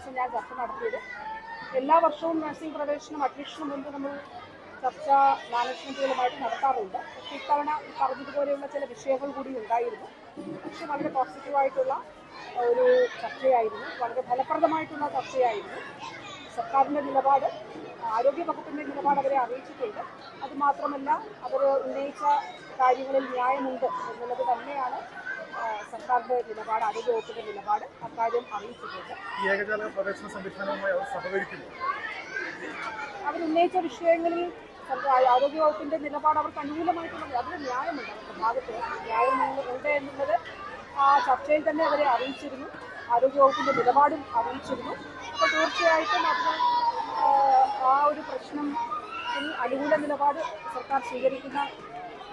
ദിവസം ഞാൻ ചർച്ച നടത്തിയത്. എല്ലാ വർഷവും നഴ്സിംഗ് പ്രവേശനം അഡ്മിഷന് മുൻപ് നമ്മൾ ചർച്ച മാനേജ്മെന്റുകളുമായിട്ട് നടത്താറുണ്ട്. പക്ഷേ ഇത്തവണ പറഞ്ഞതുപോലെയുള്ള ചില വിഷയങ്ങൾ കൂടി ഉണ്ടായിരുന്നു. പക്ഷെ വളരെ പോസിറ്റീവായിട്ടുള്ള ഒരു ചർച്ചയായിരുന്നു. വളരെ ഫലപ്രദമായിട്ടുള്ള ചർച്ചയായിരുന്നു. സർക്കാരിന്റെ നിലപാട് ആരോഗ്യ വകുപ്പിന്റെ നിലപാട് അവരെ അറിയിച്ചിട്ടുണ്ട്. അതുമാത്രമല്ല അവർ ഉന്നയിച്ച കാര്യങ്ങളിൽ ന്യായമുണ്ട് എന്നുള്ളത് തന്നെയാണ് ആ, സർക്കാരിന്റെ നിലപാട് ആരോഗ്യ വകുപ്പിന്റെ നിലപാട് അക്കാര്യം അറിയിച്ചിട്ടുണ്ട്. ഈ ഏകജാലക പ്രവേശന സംവിധാനവുമായി അവർ സഹകരിക്കുന്നു. അവർ ഉന്നയിച്ച വിഷയങ്ങളിൽ സർക്കാർ ആരോഗ്യ വകുപ്പിന്റെ നിലപാട് അവർക്ക് അനുകൂലമായിട്ടുള്ളത് അതിന് ന്യായമുണ്ട്. അവരുടെ ഭാഗത്ത് ന്യായമുണ്ട് എന്നുള്ളത് ആ ചർച്ചയിൽ തന്നെ അവരെ അറിയിച്ചിരുന്നു. ആരോഗ്യ വകുപ്പിന്റെ നിലപാടും അറിയിച്ചിരുന്നു. അപ്പോൾ തീർച്ചയായിട്ടും അതിന് ആ, ഒരു പ്രശ്നം അനുകൂല നിലപാട് സർക്കാർ സ്വീകരിക്കുന്ന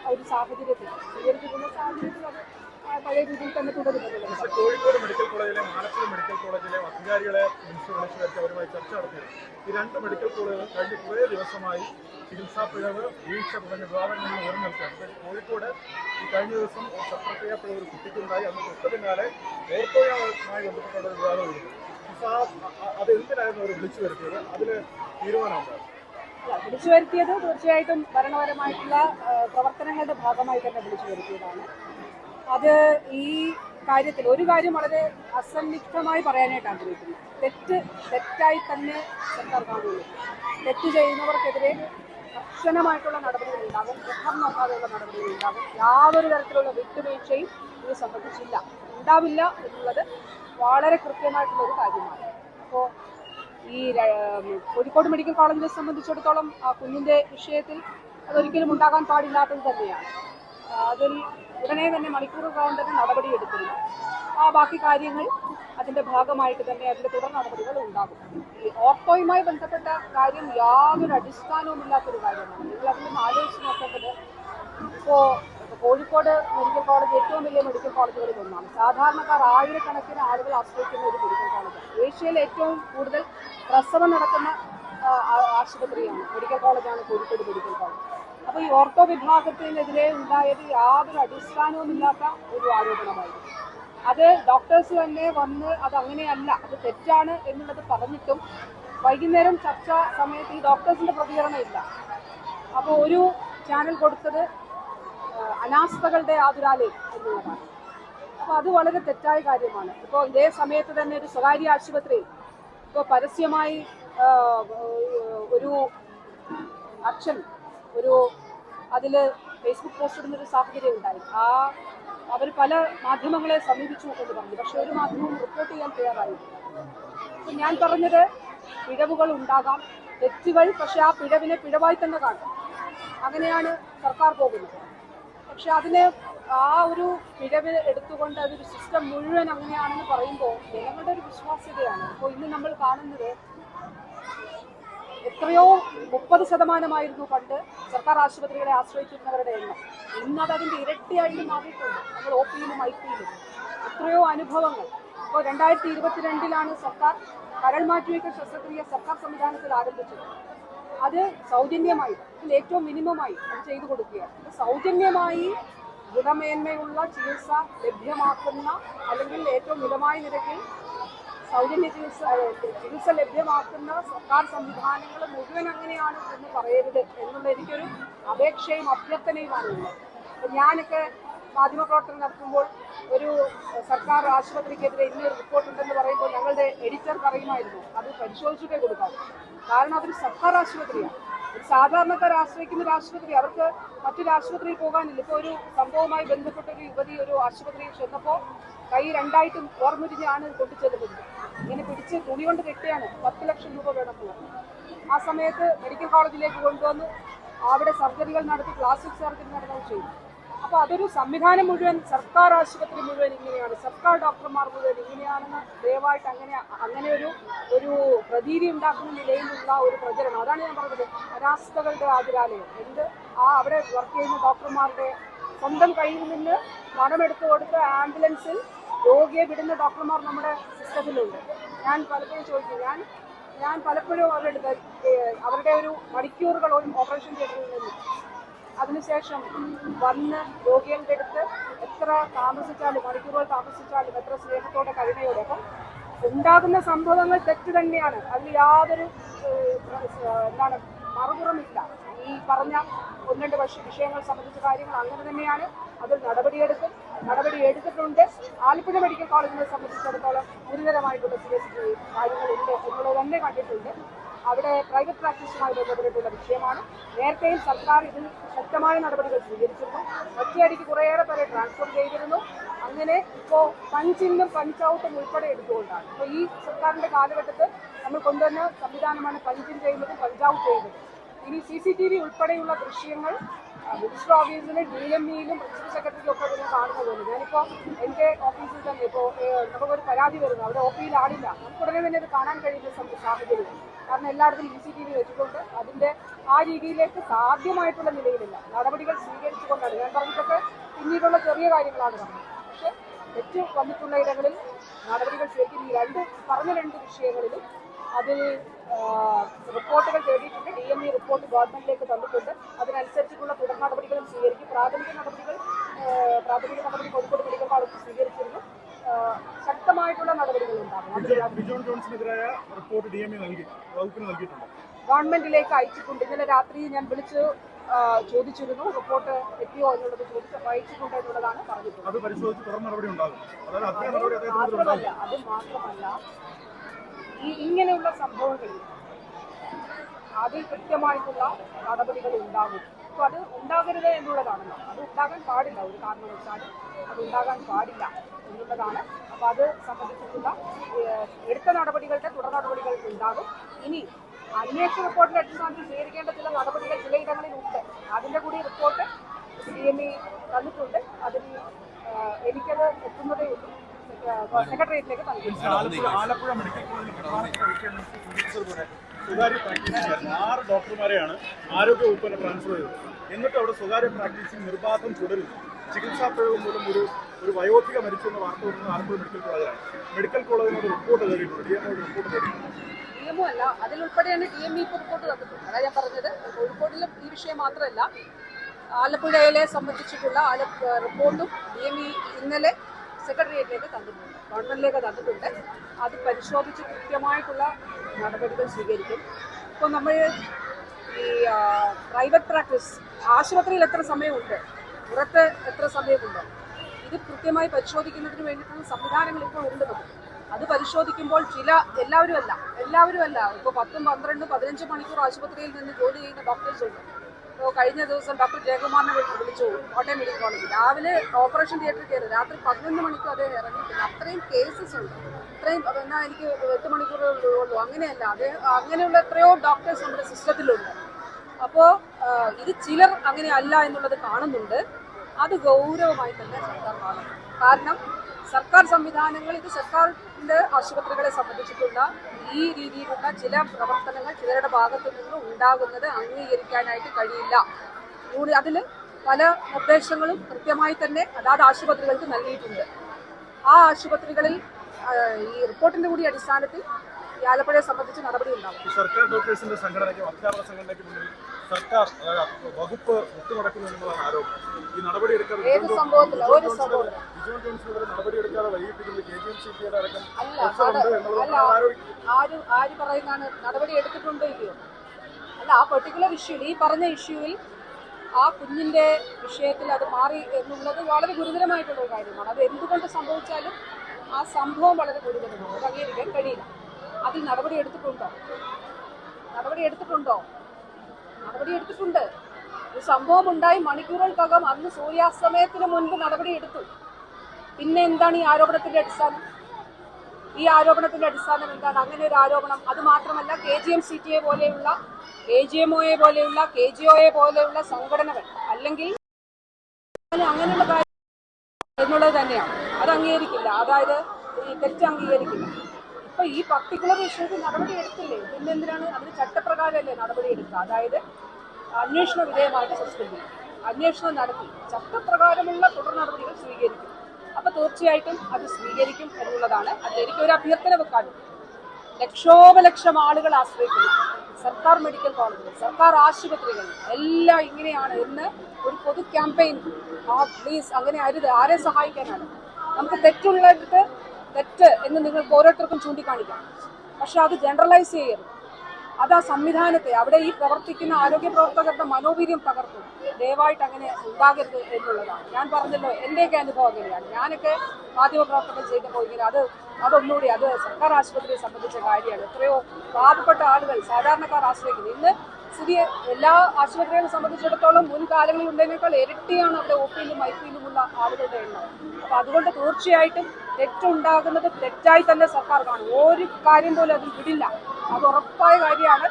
ഒരു സാഹചര്യത്തിൽ സ്വീകരിച്ചിട്ടുള്ള സാഹചര്യത്തിൽ അത് പഴയ രീതിയിൽ തന്നെ തുടരുന്നത് കോഴിക്കോട് മെഡിക്കൽ കോളേജിലെ ആലപ്പുഴ മെഡിക്കൽ കോളേജിലെ അധികാരികളെ വിളിച്ച് വിളിച്ചു വരുത്തി അവരുമായി ചർച്ച നടത്തിയത്. ഈ രണ്ട് മെഡിക്കൽ കോളേജുകൾ കഴിഞ്ഞ കുറേ ദിവസമായി ചികിത്സാ പിഴവ് വീഴ്ച തുടങ്ങിയ വിവാദങ്ങളിൽ നിൽക്കുകയാണ് കോഴിക്കോട് ഈ കഴിഞ്ഞ ദിവസം ശസ്ത്രക്രിയ പിഴവ് ഒരു കുട്ടിക്കുണ്ടായി. അന്ന് തൊട്ട് പിന്നാലെ ഓർത്തോയുമായി ബന്ധപ്പെട്ട ഒരു വിവാദം വരുന്നു അത് എന്തിനായിരുന്നു അവർ വിളിച്ചു വരുത്തിയത്? അതിൽ തീരുമാനമുണ്ടായിരുന്നു വിളിച്ചു വരുത്തിയത് തീർച്ചയായിട്ടും ഭരണപരമായിട്ടുള്ള പ്രവർത്തനങ്ങളുടെ ഭാഗമായി തന്നെ വിളിച്ചു വരുത്തിയതാണ്. അത് ഈ കാര്യത്തിൽ ഒരു കാര്യം വളരെ അസന്നിഗ്ധമായി പറയാനായിട്ട് ആഗ്രഹിക്കുന്നു. തെറ്റ് തെറ്റായി തന്നെ സർക്കാർ കാണുന്നു. തെറ്റ് ചെയ്യുന്നവർക്കെതിരെ കർശനമായിട്ടുള്ള നടപടികൾ ഉണ്ടാകും മുഖം നോക്കാതെയുള്ള നടപടികൾ ഉണ്ടാകും. യാതൊരു തരത്തിലുള്ള വിട്ടുവീഴ്ചയും ഇത് സംബന്ധിച്ചില്ല. ഉണ്ടാവില്ല എന്നുള്ളത് വളരെ കൃത്യമായിട്ടുള്ള ഒരു കാര്യമാണ്. അപ്പോൾ ഈ കോഴിക്കോട് മെഡിക്കൽ കോളേജിനെ സംബന്ധിച്ചിടത്തോളം ആ കുഞ്ഞിന്റെ വിഷയത്തിൽ അതൊരിക്കലും ഉണ്ടാകാൻ പാടില്ലാത്തത് തന്നെയാണ്. അതിൽ ഉടനെ തന്നെ മണിക്കൂറുകളാണ് തന്നെ നടപടിയെടുത്തിരുന്നു ആ ബാക്കി കാര്യങ്ങൾ അതിന്റെ ഭാഗമായിട്ട് തന്നെ അതിന്റെ തുടർ നടപടികൾ ഉണ്ടാകും. ഈ ഓട്ടോയുമായി ബന്ധപ്പെട്ട കാര്യം യാതൊരു അടിസ്ഥാനവും ഇല്ലാത്തൊരു കാര്യമാണ്. നിങ്ങൾ അതിലൊന്ന് ആലോചിച്ച് നോക്കേണ്ടത് ഇപ്പോൾ കോഴിക്കോട് മെഡിക്കൽ കോളേജ് ഏറ്റവും വലിയ മെഡിക്കൽ കോളേജുകളിൽ ഒന്നാണ്. സാധാരണക്കാർ ആയിരക്കണക്കിന് ആളുകൾ ആശ്രയിക്കുന്ന ഒരു മെഡിക്കൽ കോളേജാണ്. ഏഷ്യയിൽ ഏറ്റവും കൂടുതൽ പ്രസവം നടക്കുന്ന ആശുപത്രിയാണ്. മെഡിക്കൽ കോളേജാണ് കോഴിക്കോട് മെഡിക്കൽ കോളേജ്. അപ്പോൾ ഈ ഓർത്തോ വിഭാഗത്തിനെതിരെ ഉണ്ടായത് യാതൊരു അടിസ്ഥാനവുമില്ലാത്ത ഒരു ആരോപണമായിരുന്നു. അത് ഡോക്ടേഴ്സ് തന്നെ വന്ന് അത് അങ്ങനെയല്ല അത് തെറ്റാണ് എന്നുള്ളത് പറഞ്ഞിട്ടും വൈകുന്നേരം ചർച്ച സമയത്ത് ഈ ഡോക്ടേഴ്സിന്റെ പ്രതികരണം ഇല്ല. അപ്പോൾ ഒരു ചാനൽ കൊടുത്തത് അനാസ്ഥകളുടെ ആതുരാലയം എന്നുള്ളതാണ്. അപ്പോൾ അത് വളരെ തെറ്റായ കാര്യമാണ്. ഇപ്പോൾ ഇതേ സമയത്ത് തന്നെ ഒരു സ്വകാര്യ ആശുപത്രിയിൽ ഇപ്പോൾ പരസ്യമായി ഒരു അച്ഛൻ ഒരു അതിൽ ഫേസ്ബുക്ക് പോസ്റ്റ് ഇടുന്ന ഒരു സാഹചര്യം ഉണ്ടായി. ആ അവർ പല മാധ്യമങ്ങളെ സമീപിച്ചു എന്ന് പറഞ്ഞു. പക്ഷെ ഒരു മാധ്യമവും റിപ്പോർട്ട് ചെയ്യാൻ തയ്യാറായില്ല. അപ്പം ഞാൻ പറഞ്ഞത് പിഴവുകൾ ഉണ്ടാകാം തെറ്റുകൾ പക്ഷെ ആ പിഴവിനെ പിഴവായി തന്നെ കാണും. അങ്ങനെയാണ് സർക്കാർ പോകുന്നത്. പക്ഷെ അതിന് ആ ഒരു പിഴവ് എടുത്തുകൊണ്ട് അതൊരു സിസ്റ്റം മുഴുവൻ അങ്ങനെയാണെന്ന് പറയുമ്പോൾ ജനങ്ങളുടെ ഒരു വിശ്വാസ്യതയാണ്. അപ്പോൾ ഇന്ന് നമ്മൾ കാണുന്നത് എത്രയോ മുപ്പത് ശതമാനമായിരുന്നു പണ്ട് സർക്കാർ ആശുപത്രികളെ ആശ്രയിച്ചിരുന്നവരുടെ എണ്ണം. ഇന്നത് അതിന്റെ ഇരട്ടിയായിട്ട് മാറിയിട്ടുണ്ട്. നമ്മൾ ഒ പിയിലും ഐ പിയിലും എത്രയോ അനുഭവങ്ങൾ. ഇപ്പോൾ രണ്ടായിരത്തി ഇരുപത്തിരണ്ടിലാണ് സർക്കാർ കരൾ മാറ്റിവയ്ക്കൽ ശസ്ത്രക്രിയ സർക്കാർ സംവിധാനത്തിൽ ആരംഭിച്ചത്. അത് സൗജന്യമായി ഇതിൽ ഏറ്റവും മിനിമമായി അത് ചെയ്തു കൊടുക്കുകയാണ്. സൗജന്യമായി ഗുണമേന്മയുള്ള ചികിത്സ ലഭ്യമാക്കുന്ന അല്ലെങ്കിൽ ഏറ്റവും മിതമായ നിരക്കിൽ സൗജന്യ ചികിത്സ ചികിത്സ ലഭ്യമാക്കുന്ന സർക്കാർ സംവിധാനങ്ങൾ മുഴുവൻ അങ്ങനെയാണ് എന്ന് പറയരുത് എന്നുള്ള എനിക്കൊരു അപേക്ഷയും അഭ്യർത്ഥനയുമാണ് ഉള്ളത്. ഞാനൊക്കെ മാധ്യമപ്രവർത്തനം നടത്തുമ്പോൾ ഒരു സർക്കാർ ആശുപത്രിക്കെതിരെ ഇന്നൊരു റിപ്പോർട്ട് ഉണ്ടെന്ന് പറയുമ്പോൾ ഞങ്ങളുടെ എഡിറ്റർ പറയുമായിരുന്നു അത് പരിശോധിച്ചിട്ടേ കൊടുക്കാം. കാരണം അതൊരു സർക്കാർ ആശുപത്രിയാണ്. സാധാരണക്കാർ ആശ്രയിക്കുന്ന ഒരു ആശുപത്രി അവർക്ക് മറ്റൊരു ആശുപത്രിയിൽ പോകാനില്ല. ഇപ്പോൾ ഒരു സംഭവവുമായി ബന്ധപ്പെട്ട ഒരു യുവതി ഒരു ആശുപത്രിയിൽ ചെന്നപ്പോൾ കൈ രണ്ടായിട്ടും ഓർമ്മിരിഞ്ഞാണ് കൊണ്ടുചെല്ലുന്നത് ഇങ്ങനെ പിടിച്ച് തുണി കൊണ്ട് കെട്ടിയാണ് പത്ത് ലക്ഷം രൂപ പറഞ്ഞു ആ സമയത്ത് മെഡിക്കൽ കോളേജിലേക്ക് കൊണ്ടുവന്ന് അവിടെ സർജറികൾ നടത്തി പ്ലാസ്റ്റിക് സർജറി നടത്തുകയും ചെയ്തു. അപ്പോൾ അതൊരു സംവിധാനം മുഴുവൻ സർക്കാർ ആശുപത്രി മുഴുവൻ ഇങ്ങനെയാണ്. സർക്കാർ ഡോക്ടർമാർ മുഴുവൻ ഇങ്ങനെയാണെന്ന് ദയവായിട്ട് അങ്ങനെ അങ്ങനെ ഒരു ഒരു പ്രതീതി ഉണ്ടാക്കുന്ന നിലയിലുള്ള ഒരു പ്രചരണം. അതാണ് ഞാൻ പറഞ്ഞത്. അനാസ്ഥകളുടെ ആതിരാലയം എന്ത്? ആ അവിടെ വർക്ക് ചെയ്യുന്ന ഡോക്ടർമാരുടെ സ്വന്തം കയ്യിൽ നിന്ന് പണമെടുത്ത് കൊടുത്ത് ആംബുലൻസിൽ രോഗിയെ വിടുന്ന ഡോക്ടർമാർ നമ്മുടെ സിസ്റ്റത്തിലുണ്ട്. ഞാൻ പലപ്പോഴും ചോദിക്കും ഞാൻ ഞാൻ പലപ്പോഴും അവരുടെ അവരുടെ ഒരു മണിക്കൂറുകൾ ഓപ്പറേഷൻ നിന്ന് അതിനുശേഷം വന്ന് രോഗികളുടെ അടുത്ത് എത്ര താമസിച്ചാലും മണിക്കൂറുകൾ താമസിച്ചാലും എത്ര സ്നേഹത്തോടെ കരുണയോടെ അപ്പം ഉണ്ടാകുന്ന സംഭവങ്ങൾ തെറ്റ് തന്നെയാണ്. അതിൽ യാതൊരു എന്താണ് മറുപുറമില്ല. ഈ പറഞ്ഞ ഒന്ന് രണ്ട് വർഷ വിഷയങ്ങൾ സംബന്ധിച്ച കാര്യങ്ങൾ അങ്ങനെ തന്നെയാണ്. അതിൽ നടപടിയെടുക്കും. നടപടി എടുത്തിട്ടുണ്ട്. ആലപ്പുഴ മെഡിക്കൽ കോളേജിനെ സംബന്ധിച്ചിടത്തോളം ഗുരുതരമായിട്ടുള്ള സീരിയസ് കാര്യങ്ങളുണ്ട് എന്നുള്ളത് തന്നെ കണ്ടിട്ടുണ്ട്. അവിടെ പ്രൈവറ്റ് പ്രാക്ടീസുമായി ബന്ധപ്പെട്ടിട്ടുള്ള വിഷയമാണ്. നേരത്തെയും സർക്കാർ ഇതിൽ ശക്തമായ നടപടികൾ സ്വീകരിച്ചിരുന്നു. ഒറ്റയടിക്ക് കുറേയേറെ പേരെ ട്രാൻസ്ഫർ ചെയ്തിരുന്നു. അങ്ങനെ ഇപ്പോൾ പഞ്ചിന്നും പഞ്ചൗട്ടും ഉൾപ്പെടെ എടുത്തുകൊണ്ടാണ്. ഇപ്പോൾ ഈ സർക്കാരിന്റെ കാലഘട്ടത്തിൽ നമ്മൾ കൊണ്ടുവന്ന സംവിധാനമാണ് പഞ്ചിൻ ചെയ്യുന്നതും പഞ്ചൗട്ട് ചെയ്യുന്നതും. ഇനി സി സി ടി വി ഉൾപ്പെടെയുള്ള ദൃശ്യങ്ങൾ മിനിസ്റ്റർ ഓഫീസിലും ഡി എം ഇയിലും പ്രിൻസിപ്പൽ സെക്രട്ടറിയിലും ഒക്കെ ഇതിനെ പോലെ. ഞാനിപ്പോൾ എന്റെ ഓഫീസിൽ തന്നെ ഇപ്പോൾ നമുക്കൊരു പരാതി വരുന്നു. അവിടെ ഒ പിയിൽ ആളില്ല. നമുക്ക് ഉടനെ തന്നെ അത് കാണാൻ കഴിയുന്ന സാഹചര്യം. കാരണം എല്ലായിടത്തും ഇ സി ടി വി വെച്ചുകൊണ്ട് അതിന്റെ ആ രീതിയിലേക്ക് സാധ്യമായിട്ടുള്ള നിലയിലില്ല. നടപടികൾ സ്വീകരിച്ചുകൊണ്ടാണ്. ഞാൻ പറഞ്ഞിട്ടൊക്കെ പിന്നീടുള്ള ചെറിയ കാര്യങ്ങളാണ് പറഞ്ഞത്. പക്ഷേ തെറ്റ് വന്നിട്ടുള്ള ഇടങ്ങളിൽ നടപടികൾ സ്വീകരിക്കുന്ന ഈ രണ്ട് പറഞ്ഞ രണ്ട് വിഷയങ്ങളിലും അതിൽ റിപ്പോർട്ടുകൾ തേടിയിട്ടുണ്ട്. ഡി എം ഇ റിപ്പോർട്ട് ഗവൺമെന്റിലേക്ക് തന്നിട്ടുണ്ട് അതിനനുസരിച്ചിട്ടുള്ള തുടർ നടപടികളും സ്വീകരിക്കും പ്രാഥമിക നടപടികൾ ആ, പ്രാഥമിക നടപടി കോഴിക്കോട് മെഡിക്കൽ കോളേജ് സ്വീകരിച്ചിരുന്നു ശക്തമായിട്ടുള്ള നടപടികൾ ഉണ്ടാകും ഗവൺമെന്റിലേക്ക് അയച്ചിട്ടുണ്ട്. ഇന്നലെ രാത്രി ഞാൻ വിളിച്ച് ചോദിച്ചിരുന്നു. റിപ്പോർട്ട് എത്തിയോ എന്നുള്ളത് ചോദിച്ച് അയച്ചിട്ടുണ്ട് എന്നുള്ളതാണ് പറഞ്ഞിട്ടുള്ളത്. മാത്രമല്ല അത് മാത്രമല്ല ഈ ഇങ്ങനെയുള്ള സംഭവങ്ങളിൽ അതിൽ കൃത്യമായിട്ടുള്ള നടപടികൾ ഉണ്ടാകും. അപ്പോൾ അത് ഉണ്ടാകരുത് എന്നുള്ളതാണല്ലോ. അത് ഉണ്ടാകാൻ പാടില്ല. ഒരു കാരണം വെച്ചാൽ അത് ഉണ്ടാകാൻ പാടില്ല എന്നുള്ളതാണ്. അപ്പോൾ അത് സംബന്ധിച്ചിട്ടുള്ള എടുത്ത നടപടികളുടെ തുടർ നടപടികൾ ഉണ്ടാകും. ഇനി അന്വേഷണ റിപ്പോർട്ടിന്റെ അടിസ്ഥാനത്തിൽ സ്വീകരിക്കേണ്ട ചില നടപടികൾ ചിലയിടങ്ങളിൽ ഉണ്ട് അതിന്റെ കൂടി റിപ്പോർട്ട് സി എം ഇ തന്നിട്ടുണ്ട്. അതിന് എനിക്കത് എത്തുന്നതേ ഉള്ളൂ. സെക്രട്ടേറിയറ്റിലേക്ക് ആറ് ഡോക്ടർമാരെയാണ് ആരോഗ്യ വകുപ്പിന് ട്രാൻസ്ഫർ ചെയ്തത്. എന്നിട്ട് അവിടെ സ്വകാര്യ പ്രാക്ടീസിൽ നിർബാധം തുടരുന്നു. ചികിത്സാ പ്രയോഗം മൂലം ഒരു ഒരു വയോധിക മരിച്ചു എന്ന വാർത്ത വരുന്നത് ആലപ്പുഴ മെഡിക്കൽ കോളേജിലാണ് മെഡിക്കൽ കോളേജിനോട് റിപ്പോർട്ട് തേടിയിട്ടുണ്ട്. ഡി എമ്മോട് റിപ്പോർട്ട് തേടിയിട്ടുണ്ട്. നിയമമല്ല അതിലുൾപ്പെടെയാണ് ഡി എം ഇ ഇപ്പോൾ റിപ്പോർട്ട് തന്നിട്ടുണ്ട് അതായത് ഞാൻ പറഞ്ഞത് കോഴിക്കോടിലും ഈ വിഷയം മാത്രമല്ല ആലപ്പുഴയിലെ സംബന്ധിച്ചിട്ടുള്ള റിപ്പോർട്ടും ഡി എം ഇ ഇന്നലെ സെക്രട്ടേറിയറ്റിലേക്ക് തന്നിട്ടുണ്ട്. ഗവൺമെന്റിലേക്ക് തന്നിട്ടുണ്ട്. അത് പരിശോധിച്ച് കൃത്യമായിട്ടുള്ള നടപടികൾ സ്വീകരിക്കും. ഇപ്പോൾ നമ്മൾ ഈ പ്രൈവറ്റ് പ്രാക്ടീസ് ആശുപത്രിയിൽ എത്ര സമയമുണ്ട്? പുറത്ത് എത്ര സമയമുണ്ട്? ഇത് കൃത്യമായി പരിശോധിക്കുന്നതിന് വേണ്ടിയിട്ടുള്ള സംവിധാനങ്ങൾ ഇപ്പോൾ ഉണ്ട് നമുക്ക്. അത് പരിശോധിക്കുമ്പോൾ ചില എല്ലാവരും അല്ല എല്ലാവരും അല്ല ഇപ്പോൾ പത്തും പന്ത്രണ്ടും പതിനഞ്ച് മണിക്കൂർ ആശുപത്രിയിൽ നിന്ന് ജോലി ചെയ്യുന്ന ഡോക്ടേഴ്സ് ഉണ്ട്. ഇപ്പോൾ കഴിഞ്ഞ ദിവസം ഡോക്ടർ ജയകുമാറിനെ വിളി- വിളിച്ചു കോട്ടയം മെഡിക്കൽ കോളേജ് രാവിലെ ഓപ്പറേഷൻ തിയേറ്ററിൽ കയറി രാത്രി പതിനൊന്ന് മണിക്കൂർ അദ്ദേഹം ഇറങ്ങിയിട്ടില്ല അത്രയും കേസസ് ഉണ്ട്. ഇത്രയും എന്നാൽ എനിക്ക് എട്ട് മണിക്കൂറേ ഉള്ളൂ. അങ്ങനെയല്ല അത് അങ്ങനെയുള്ള എത്രയോ ഡോക്ടേഴ്സ് നമ്മുടെ സിസ്റ്റത്തിലുണ്ട് അപ്പോൾ ഇത് ചിലർ അങ്ങനെ അല്ല എന്നുള്ളത് കാണുന്നുണ്ട്. അത് ഗൗരവമായി തന്നെ സർക്കാർ കാണും. കാരണം സർക്കാർ സംവിധാനങ്ങൾ ഇത് സർക്കാരിന്റെ ആശുപത്രികളെ സംബന്ധിച്ചിട്ടുള്ള ഈ രീതിയിലുള്ള ചില പ്രവർത്തനങ്ങൾ ചിലരുടെ ഭാഗത്തു നിന്ന് ഉണ്ടാകുന്നത് അംഗീകരിക്കാനായിട്ട് കഴിയില്ല. അതിൽ പല നിർദ്ദേശങ്ങളും കൃത്യമായി തന്നെ അതാത് ആശുപത്രികൾക്ക് നൽകിയിട്ടുണ്ട്. ആ ആശുപത്രികളിൽ ഈ റിപ്പോർട്ടിന്റെ കൂടി അടിസ്ഥാനത്തിൽ ആലപ്പുഴയെ സംബന്ധിച്ച് നടപടി ഉണ്ടാവും. സർക്കാർ ഡോക്ടേഴ്സിന്റെ സംഘടനയ്ക്കും അധ്യാപക സംഘടനയ്ക്ക് മുന്നിൽ സർക്കാർ വകുപ്പ് എന്നതാണ് ആരോപണം. ഈ വൈകിപ്പിക്കുന്നത് കെ ജി എം സി പിയുടെ അടക്കം ആര് ആര് പറയുന്നതാണ്? നടപടി എടുത്തിട്ടുണ്ടോ ഇല്ലയോ? അല്ല ആ പെർട്ടിക്കുലർ ഇഷ്യൂ ഈ പറഞ്ഞ ഇഷ്യൂവിൽ ആ കുഞ്ഞിന്റെ വിഷയത്തിൽ അത് മാറി എന്നുള്ളത് വളരെ ഗുരുതരമായിട്ടുള്ള ഒരു കാര്യമാണ്. അത് എന്തുകൊണ്ട് സംഭവിച്ചാലും ആ സംഭവം വളരെ ഗുരുതരമാണ്. അത് അംഗീകരിക്കാൻ കഴിയില്ല. അതിൽ നടപടി എടുത്തിട്ടുണ്ടോ? നടപടി എടുത്തിട്ടുണ്ടോ? നടപടി എടുത്തിട്ടുണ്ട്. ഒരു സംഭവം ഉണ്ടായി മണിക്കൂറുകൾക്കകം അന്ന് സൂര്യാസ്തമയത്തിന് മുൻപ് നടപടി എടുത്തു. പിന്നെ എന്താണ് ഈ ആരോപണത്തിന്റെ അടിസ്ഥാനം? ഈ ആരോപണത്തിന്റെ അടിസ്ഥാനം എന്താണ്? അങ്ങനെ ഒരു ആരോപണം. അത് മാത്രമല്ല K G M C T A പോലെയുള്ള എ ജി എം ഒയെ പോലെയുള്ള കെ ജി ഒയെ പോലെയുള്ള സംഘടനകൾ അല്ലെങ്കിൽ അങ്ങനെ- അങ്ങനെയുള്ള കാര്യം എന്നുള്ളത് തന്നെയാണ്. അത് അംഗീകരിക്കില്ല. അതായത് തെറ്റ് അംഗീകരിക്കില്ല. ഇപ്പൊ ഈ പർട്ടിക്കുലർ ഇഷ്യൂക്ക് നടപടി എടുത്തില്ലേ? പിന്നെ എന്തിനാണ് അതിന് ചട്ടപ്രകാരമല്ലേ നടപടി എടുക്കുക? അതായത് അന്വേഷണ വിധേയമായിട്ട് സസ്പെൻഡ് ചെയ്യും അന്വേഷണം നടത്തി. ചട്ടപ്രകാരമുള്ള തുടർ നടപടികൾ സ്വീകരിക്കും. അപ്പൊ തീർച്ചയായിട്ടും അത് സ്വീകരിക്കും എന്നുള്ളതാണ്. അതിൽ എനിക്കൊരു അഭ്യർത്ഥന വെക്കാനുണ്ട് ലക്ഷോപലക്ഷം ആളുകൾ ആശ്രയിക്കുന്നു. സർക്കാർ മെഡിക്കൽ കോളേജുകൾ സർക്കാർ ആശുപത്രികൾ എല്ലാം ഇങ്ങനെയാണ്. എന്ന് ഒരു പൊതു ക്യാമ്പയിൻ. ആ പ്ലീസ് അങ്ങനെ അരുത്. ആരെ സഹായിക്കാനാണ്? നമുക്ക് തെറ്റുള്ളിടത്ത് തെറ്റ് എന്ന് നിങ്ങൾക്ക് ഓരോരുത്തർക്കും ചൂണ്ടിക്കാണിക്കാം. പക്ഷെ അത് ജനറലൈസ് ചെയ്യരുത്. അത് ആ സംവിധാനത്തെ അവിടെ ഈ പ്രവർത്തിക്കുന്ന ആരോഗ്യ പ്രവർത്തകരുടെ മനോവീര്യം തകർക്കും. ദയവായിട്ട് അങ്ങനെ ഉണ്ടാകരുത് എന്നുള്ളതാണ്. ഞാൻ പറഞ്ഞല്ലോ എന്റെയൊക്കെ അനുഭവം അങ്ങനെയാണ്. ഞാനൊക്കെ മാധ്യമ പ്രവർത്തനം ചെയ്തപ്പോൾ ഇങ്ങനെ അത് അതൊന്നുകൂടി അത് സർക്കാർ ആശുപത്രിയെ സംബന്ധിച്ച കാര്യമാണ്. എത്രയോ പാവപ്പെട്ട ആളുകൾ സാധാരണക്കാർ ആശ്രയിക്കുന്നത് ഇന്ന് സ്ഥിതി എല്ലാ ആശുപത്രികളെ സംബന്ധിച്ചിടത്തോളം മുൻകാലങ്ങളിൽ ഉള്ളതിനേക്കാൾ ഇരട്ടിയാണ് അവിടെ ഒ പിയിലും പിയിലുമുള്ള ആളുകളുടെ എണ്ണം. അപ്പൊ അതുകൊണ്ട് തീർച്ചയായിട്ടും തെറ്റുണ്ടാകുന്നത് തെറ്റായി തന്നെ സർക്കാർ കാണും. ഒരു കാര്യം പോലും അതിൽ വിടില്ല. അത് ഉറപ്പായ കാര്യമാണ്.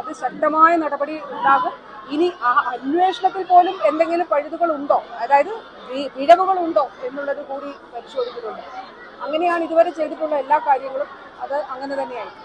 അത് ശക്തമായ നടപടി ഉണ്ടാകും. ഇനി ആ അന്വേഷണത്തിൽ പോലും എന്തെങ്കിലും പഴുതുകൾ ഉണ്ടോ? അതായത് വിഴവുകൾ ഉണ്ടോ എന്നുള്ളത് കൂടി പരിശോധിക്കുന്നുണ്ട്. അങ്ങനെയാണ് ഇതുവരെ ചെയ്തിട്ടുള്ള എല്ലാ കാര്യങ്ങളും. അത് അങ്ങനെ തന്നെയായിരിക്കും.